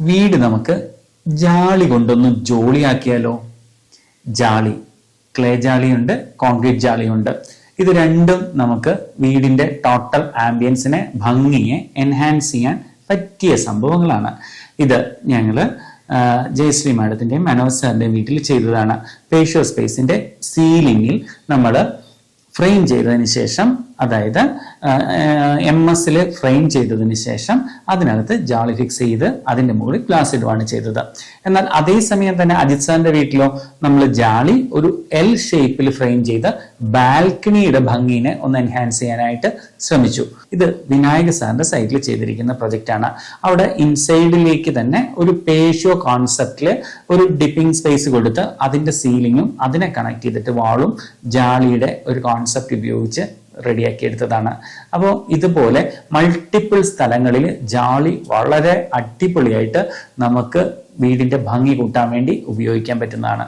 വീട് നമുക്ക് ജാളി കൊണ്ടൊന്ന് ജോളിയാക്കിയാലോ? ജാളി. Clay ജാളിയുണ്ട് concrete ജാളിയുണ്ട്. ഇത് രണ്ടും നമുക്ക് വീടിന്റെ ടോട്ടൽ ആംബിയൻസിനെ ഭംഗിയെ എൻഹാൻസ് ചെയ്യാൻ പറ്റിയ സംഭവങ്ങളാണ്. ഇത് ഞങ്ങൾ ജയശ്രീ മാഡത്തിന്റെയും മനോജ് സാറിന്റെയും വീട്ടിൽ ചെയ്തതാണ്. പേഷ്യോ സ്പേസിന്റെ സീലിംഗിൽ നമ്മൾ ഫ്രെയിം ചെയ്തതിന് ശേഷം അതായത് എം എസിൽ ഫ്രെയിം ചെയ്തതിന് ശേഷം അതിനകത്ത് ജാളി ഫിക്സ് ചെയ്ത് അതിന്റെ മുകളിൽ ഗ്ലാസ് ഇടുവാണ് ചെയ്തത്. എന്നാൽ അതേസമയം തന്നെ അജിത് സാറിന്റെ വീട്ടിലോ നമ്മൾ ജാളി ഒരു എൽ ഷേപ്പിൽ ഫ്രെയിം ചെയ്ത് ബാൽക്കണിയുടെ ഭംഗിനെ ഒന്ന് എൻഹാൻസ് ചെയ്യാനായിട്ട് ശ്രമിച്ചു. ഇത് വിനായക സാറിന്റെ സൈറ്റിൽ ചെയ്തിരിക്കുന്ന പ്രൊജക്റ്റ് ആണ്. അവിടെ ഇൻസൈഡിലേക്ക് തന്നെ ഒരു പേഷ്യോ കോൺസെപ്റ്റിൽ ഒരു ഡിപ്പിംഗ് സ്പേസ് കൊടുത്ത് അതിന്റെ സീലിങ്ങും അതിനെ കണക്ട് ചെയ്തിട്ട് വാളും ജാളിയുടെ ഒരു കോൺസെപ്റ്റ് ഉപയോഗിച്ച് റെഡിയാക്കി എടുത്തതാണ് അപ്പോൾ ഇതുപോലെ മൾട്ടിപ്പിൾ സ്ഥലങ്ങളിൽ ജാളി വളരെ അടിപൊളിയായിട്ട് നമുക്ക് വീടിന്റെ ഭംഗി കൂട്ടാൻ വേണ്ടി ഉപയോഗിക്കാൻ പറ്റുന്നതാണ്.